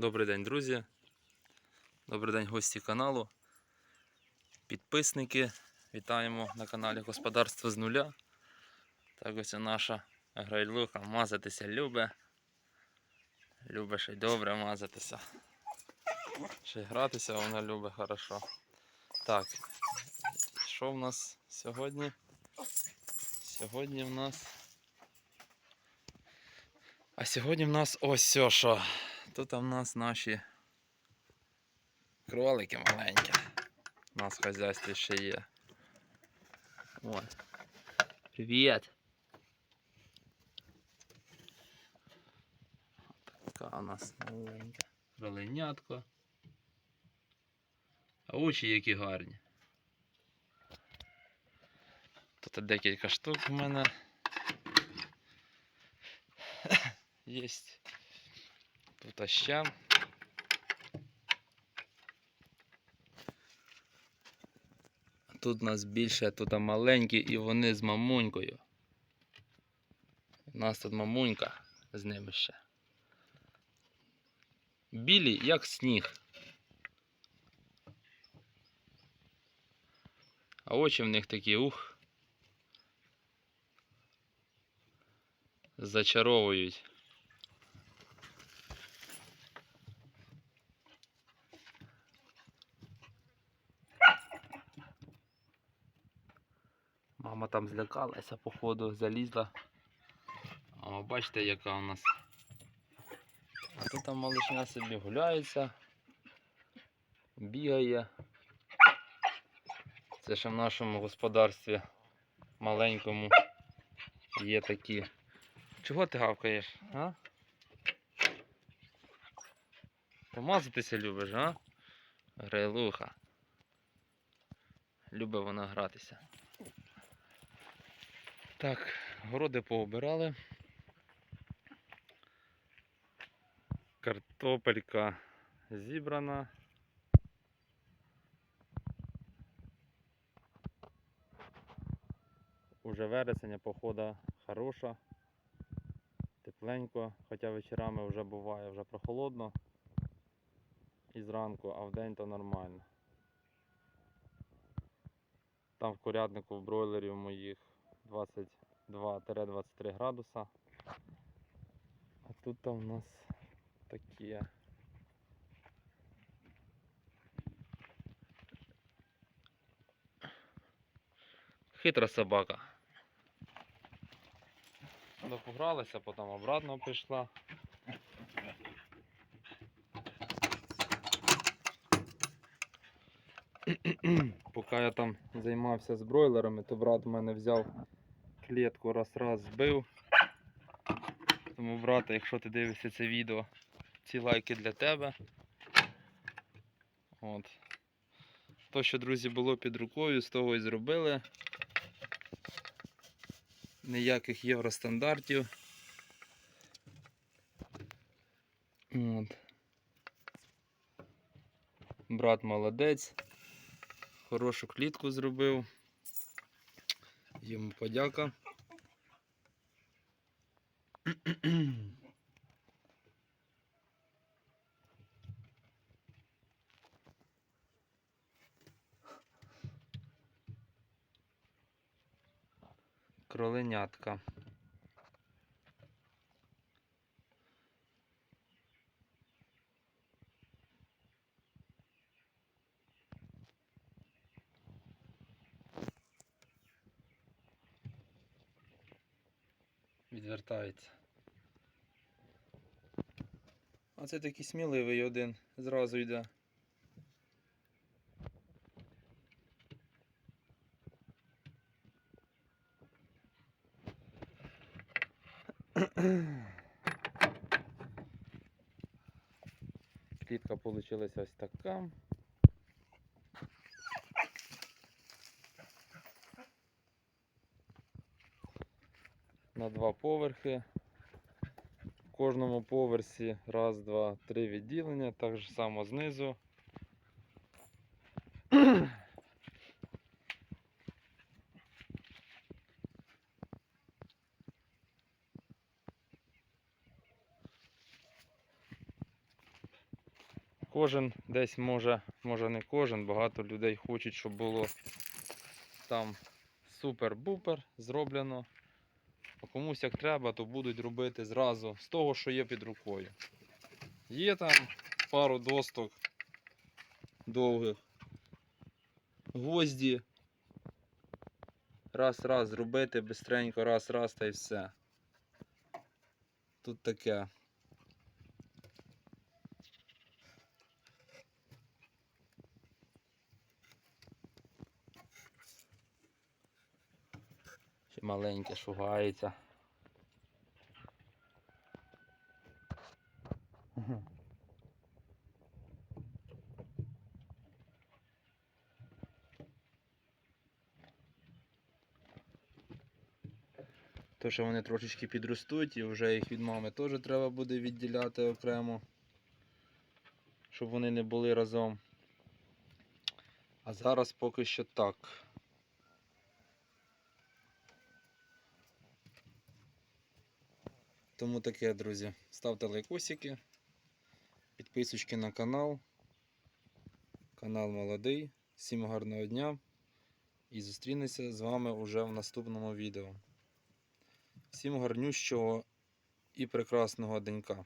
Добрий день, друзі. Добрий день, гості каналу. Підписники. Вітаємо на каналі Господарство з нуля. Так ось наша грайлуха мазатися любить. Любить ще й добре мазатися. Ще й гратися вона любить хорошо. Так, що в нас сьогодні? Сьогодні в нас. А сьогодні в нас ось все, Тут в нас наші кролики маленькі. У нас в хазяйстві ще є. Ой. Привіт! Така у нас маленька. Кроленятко. А очі які гарні. Тут декілька штук в мене. Єсть. Тут ще. Тут нас більше, тут маленькі і вони з мамунькою. У нас тут мамунька з ними ще. Білі, як сніг. А очі в них такі ух. Зачаровують. Мама там злякалася, походу, залізла. О, бачите, яка у нас. А тут там малишня собі гуляється, бігає. Це ще в нашому господарстві маленькому є такі. Чого ти гавкаєш, а? Помазатися любиш, а? Грайлуха. Любить вона гратися. Так, городи пообирали. Картопелька зібрана. Уже вересень, похода хороша. Тепленько, хоча вечорами вже буває вже прохолодно. І зранку, а вдень то нормально. Там в курятнику в бройлерів моїх 22-23 градуса. А тут у нас такі. Хитра собака. Ну, погралася, потім обратно прийшла. Поки я там займався з бройлерами, то брат в мене взяв клітку раз-раз збив. Тому, брате, якщо ти дивишся це відео, ці лайки для тебе. От. То, що, друзі, було під рукою, з того і зробили. Ніяких євростандартів. От. Брат молодець. Хорошу клітку зробив. Йому подяка. Кроленятка. Відвертається. А це такий сміливий один, зразу йде. Клітка вийшла ось така. На два поверхи. В кожному поверсі раз, два, три відділення, так же само знизу. Кожен десь може, може не кожен, багато людей хочуть, щоб було там супер-бупер зроблено. А комусь як треба, то будуть робити зразу з того, що є під рукою. Є там пару досток довгих. Гвозді. Раз-раз зробити, бистренько, раз-раз та й все. Тут таке. Ще маленьке шугається. То, що вони трошечки підростуть і вже їх від мами теж треба буде відділяти окремо, щоб вони не були разом. А зараз поки що так. Тому таке, друзі. Ставте лайкосики, підписочки на канал. Канал молодий. Всім гарного дня. І зустрінемося з вами уже в наступному відео. Всім гарнющого і прекрасного денька.